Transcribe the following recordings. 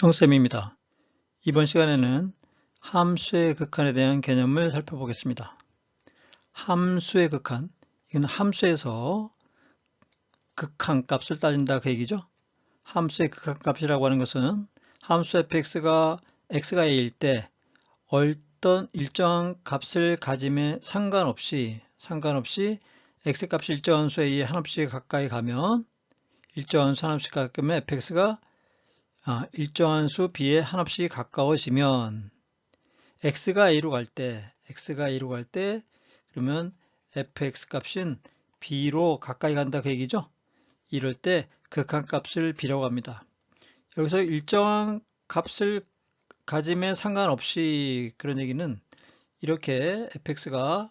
형쌤입니다. 이번 시간에는 함수의 극한에 대한 개념을 살펴보겠습니다. 함수의 극한, 이건 함수에서 극한 값을 따진다 그 얘기죠. 함수의 극한 값이라고 하는 것은 함수 fx가 x가 a일 때 어떤 일정한 값을 가짐에 상관없이 상관없이 x값이 일정한 수 a에 한없이 가까이 가면 일정한 수 한없이 가까이 가면 fx가 아, 일정한 수 b에 한없이 가까워지면 x가 a로 갈 때, x가 a로 갈 때 그러면 fx 값은 b로 가까이 간다 그 얘기죠. 이럴 때 극한 값을 b라고 합니다. 여기서 일정한 값을 가짐에 상관없이 그런 얘기는 이렇게 fx가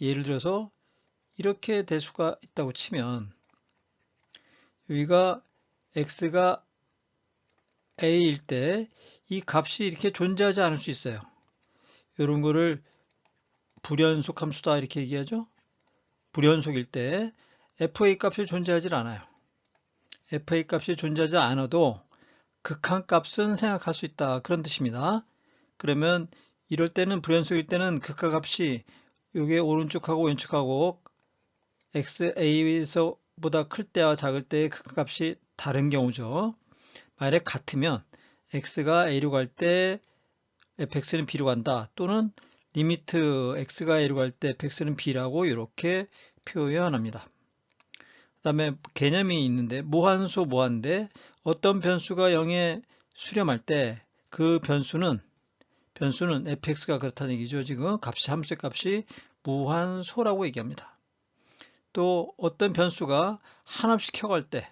예를 들어서 이렇게 될 수가 있다고 치면 여기가 x가 a일 때 이 값이 이렇게 존재하지 않을 수 있어요. 이런 거를 불연속 함수다 이렇게 얘기하죠. 불연속일 때 fa 값이 존재하지 않아요. fa 값이 존재하지 않아도 극한 값은 생각할 수 있다 그런 뜻입니다. 그러면 이럴 때는 불연속일 때는 극한 값이 이게 오른쪽하고 왼쪽하고 xa에서 보다 클 때와 작을 때의 극한 값이 다른 경우죠. 만약에 같으면 x가 a로 갈 때 fx는 b로 간다 또는 리미트 x가 a로 갈 때 fx는 b라고 이렇게 표현합니다. 그 다음에 개념이 있는데 무한소 무한대 어떤 변수가 0에 수렴할 때 그 변수는 변수는 fx가 그렇다는 얘기죠. 지금 값이 함수의 값이 무한소라고 얘기합니다. 또 어떤 변수가 한없이 켜갈 때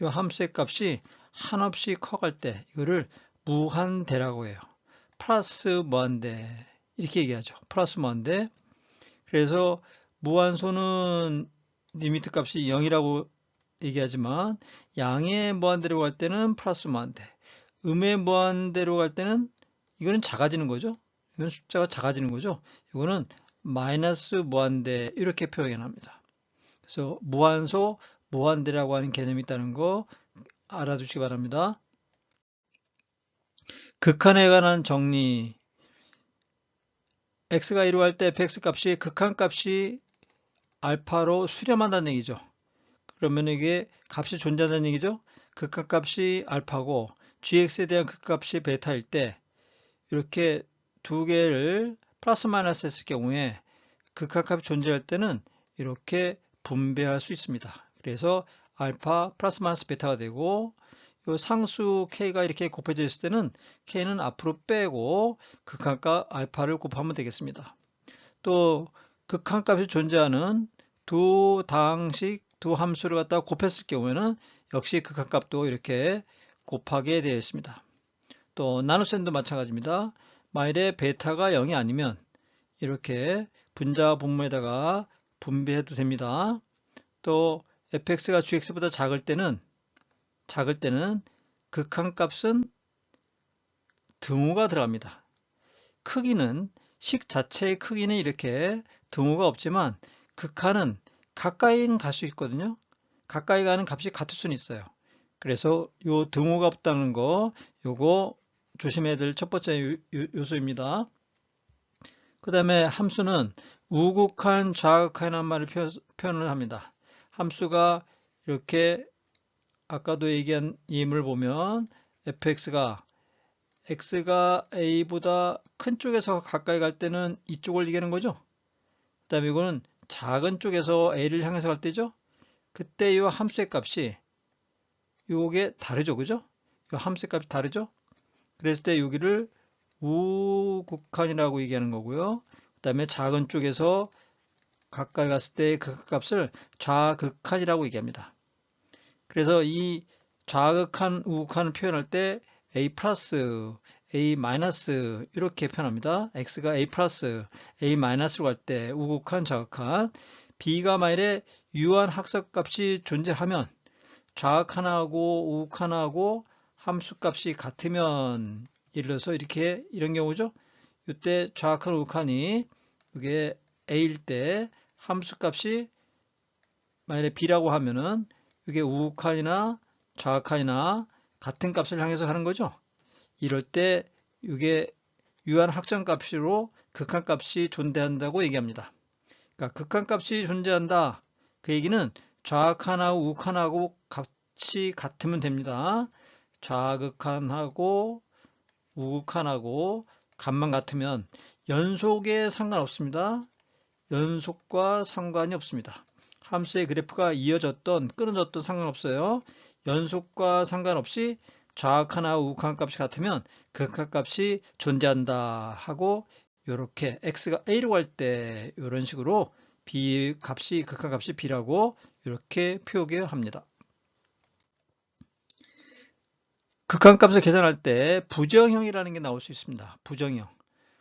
이 함수의 값이 한없이 커갈 때 이거를 무한대라고 해요. 플러스 무한대 이렇게 얘기하죠. 플러스 무한대 그래서 무한소는 리미트 값이 0이라고 얘기하지만 양의 무한대로 갈 때는 플러스 무한대 음의 무한대로 갈 때는 이거는 작아지는 거죠. 이건 숫자가 작아지는 거죠. 이거는 마이너스 무한대 이렇게 표현합니다. 그래서 무한소, 무한대라고 하는 개념이 있다는 거 알아두시기 바랍니다. 극한에 관한 정리 x가 1로 할 때 fx 값이 극한 값이 알파로 수렴한다는 얘기죠. 그러면 이게 값이 존재한다는 얘기죠. 극한 값이 알파고 gx에 대한 극값이 베타일 때 이렇게 두 개를 플러스 마이너스 했을 경우에 극한 값이 존재할 때는 이렇게 분배할 수 있습니다. 그래서 알파 플러스 마이너스 베타가 되고 요 상수 k가 이렇게 곱해져 있을 때는 k는 앞으로 빼고 극한값 알파를 곱하면 되겠습니다. 또 극한값이 존재하는 두 당식 두 함수를 갖다가 곱했을 경우에는 역시 극한값도 이렇게 곱하게 되어 있습니다. 또 나눗셈도 마찬가지입니다. 만일에 베타가 0이 아니면 이렇게 분자 분모에다가 분배해도 됩니다. 또 fx가 gx보다 작을 때는 작을 때는 극한값은 등호가 들어갑니다. 크기는 식 자체의 크기는 이렇게 등호가 없지만 극한은 가까이는 갈 수 있거든요. 가까이 가는 값이 같을 수는 있어요. 그래서 요 등호가 없다는 거 요거 조심해야 될 첫 번째 요소입니다. 그 다음에 함수는 우극한 좌극한이라는 말을 표현을 합니다. 함수가 이렇게 아까도 얘기한 임을 보면 fx가 x가 a보다 큰 쪽에서 가까이 갈 때는 이쪽을 얘기하는 거죠. 그 다음에 이거는 작은 쪽에서 a를 향해서 갈 때죠. 그때 이 함수의 값이 요게 다르죠. 그죠? 이 함수의 값이 다르죠. 그랬을 때 여기를 우극한이라고 얘기하는 거고요. 그 다음에 작은 쪽에서 가까이 갔을 때그 값을 좌극한이라고 얘기합니다. 그래서 이 좌극한, 우극한을 표현할 때 a 플러스, a 마이너스 이렇게 표현합니다. x가 a 플러스, a 마이너스로 갈 때 우극한, 좌극한 b가 만일에 유한 학습값이 존재하면 좌극한하고 우극한하고 함수값이 같으면 예를 들어서 이렇게 이런 경우죠. 이때 좌극한, 우극한이 이게 a일 때 함수값이 만약에 b라고 하면은 이게 우극한이나 좌극한이나 같은 값을 향해서 하는 거죠. 이럴 때 이게 유한 확정값으로 극한값이 존재한다고 얘기합니다. 그러니까 극한값이 존재한다. 그 얘기는 좌극한하고 우극한하고 값이 같으면 됩니다. 좌극한하고 우극한하고 값만 같으면 연속에 상관없습니다. 연속과 상관이 없습니다. 함수의 그래프가 이어졌던 끊어졌던 상관없어요. 연속과 상관없이 좌극하나 우극한 값이 같으면 극한값이 존재한다 하고 이렇게 x가 a로 갈 때 이런 식으로 b 값이 극한값이 b라고 이렇게 표기합니다. 극한값을 계산할 때 부정형이라는 게 나올 수 있습니다. 부정형.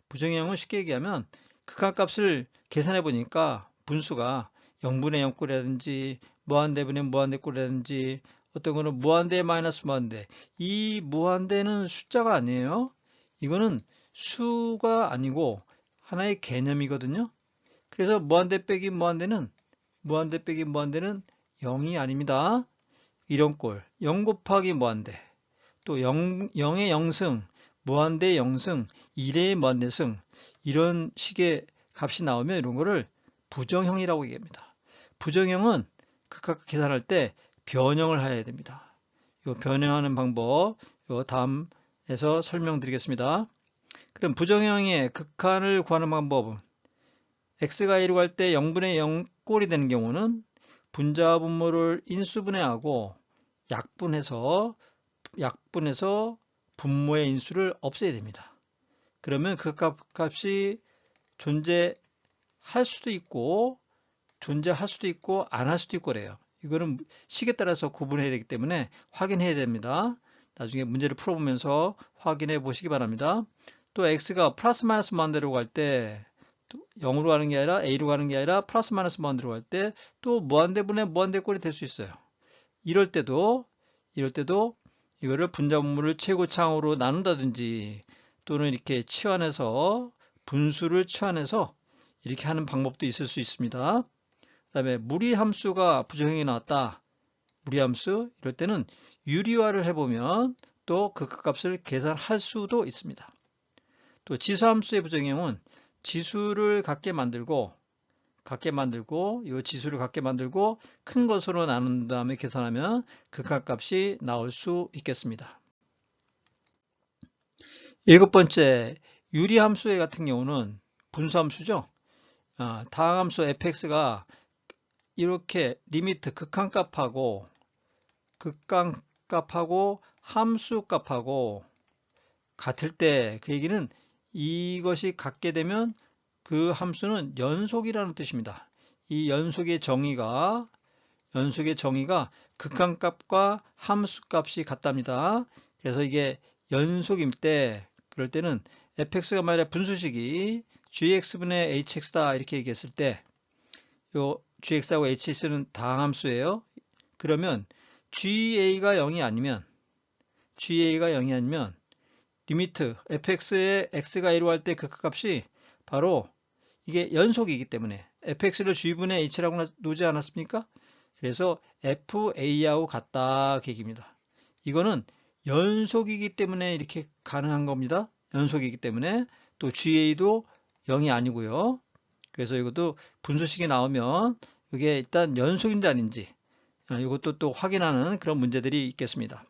부정형은 쉽게 얘기하면 극한값을 계산해 보니까 분수가 0분의 0꼴이라든지 무한대분의 무한대꼴이라든지 어떤 거는 무한대 마이너스 무한대 이 무한대는 숫자가 아니에요. 이거는 수가 아니고 하나의 개념이거든요. 그래서 무한대 빼기 무한대는 무한대 빼기 무한대는 0이 아닙니다. 이런 꼴. 0 곱하기 무한대. 또 0, 0의 0승, 무한대 0승, 1의 무한대승 이런 식의 값이 나오면 이런 거를 부정형이라고 얘기합니다. 부정형은 극각 계산할 때 변형을 해야 됩니다. 이 변형하는 방법 요 다음에서 설명드리겠습니다. 그럼 부정형의 극한을 구하는 방법은 x가 1로 갈 때 0분의 0 꼴이 되는 경우는 분자 분모를 인수분해하고 약분해서 약분해서 분모의 인수를 없애야 됩니다. 그러면 그 값이 존재할 수도 있고 존재할 수도 있고 안 할 수도 있고 그래요. 이거는 식에 따라서 구분해야 되기 때문에 확인해야 됩니다. 나중에 문제를 풀어보면서 확인해 보시기 바랍니다. 또 x가 플러스 마이너스 무한대로 갈 때 0으로 가는 게 아니라 a로 가는 게 아니라 플러스 마이너스 무한대로 갈 때 또 무한대분의 무한대꼴이 될 수 있어요. 이럴 때도 이럴 때도 이거를 분자분모를 최고차항으로 나눈다든지 또는 이렇게 치환해서 분수를 치환해서 이렇게 하는 방법도 있을 수 있습니다. 그 다음에 무리함수가 부정형이 나왔다. 무리함수 이럴 때는 유리화를 해보면 또 그 값을 계산할 수도 있습니다. 또 지수함수의 부정형은 지수를 갖게 만들고 갖게 만들고 이 지수를 갖게 만들고 큰 것으로 나눈 다음에 계산하면 극한값이 나올 수 있겠습니다. 일곱 번째 유리함수 같은 경우는 분수함수죠. 아, 다항함수 fx가 이렇게 리미트 극한값하고 극한값하고 함수값하고 같을 때 그 얘기는 이것이 같게 되면 그 함수는 연속이라는 뜻입니다. 이 연속의 정의가 연속의 정의가 극한값과 함수값이 같답니다. 그래서 이게 연속일 때 그럴 때는 fx가 만약 분수식이 gx분의 hx다 이렇게 얘기했을 때 요 gx하고 hx는 다함수예요. 그러면 ga가 0이 아니면 ga가 0이 아니면 리미트 fx의 x가 1로 할때 극값이 바로 이게 연속이기 때문에 fx를 g분의 h라고 놓지 않았습니까? 그래서 fa하고 같다 그 얘기입니다. 이거는 연속이기 때문에 이렇게 가능한 겁니다. 연속이기 때문에 또 ga도 0이 아니고요. 그래서 이것도 분수식이 나오면 이게 일단 연속인지 아닌지 아, 이것도 또 확인하는 그런 문제들이 있겠습니다.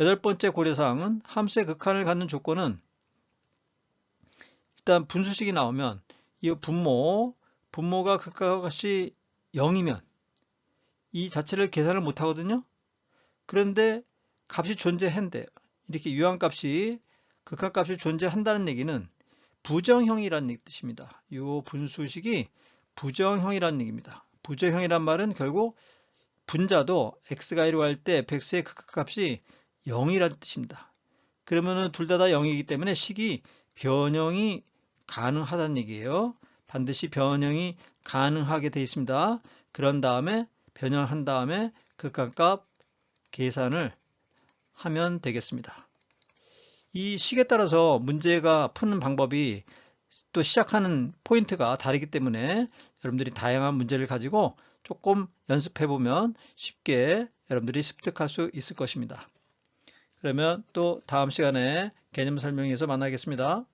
여덟 번째 고려사항은 함수의 극한을 갖는 조건은 일단 분수식이 나오면 이 분모, 분모가 극과 같이 0이면 이 자체를 계산을 못 하거든요. 그런데 값이 존재한대요. 이렇게 유한값이 극한값이 존재한다는 얘기는 부정형이라는 뜻입니다. 이 분수식이 부정형이라는 얘기입니다. 부정형이란 말은 결국 분자도 x가 1로 할때 fx의 극한값이 0이라는 뜻입니다. 그러면은 둘 다 다 0이기 때문에 식이 변형이 가능하다는 얘기예요. 반드시 변형이 가능하게 되어 있습니다. 그런 다음에 변형한 다음에 극한값 계산을 하면 되겠습니다. 이 식에 따라서 문제가 푸는 방법이 또 시작하는 포인트가 다르기 때문에 여러분들이 다양한 문제를 가지고 조금 연습해 보면 쉽게 여러분들이 습득할 수 있을 것입니다. 그러면 또 다음 시간에 개념 설명에서 만나겠습니다.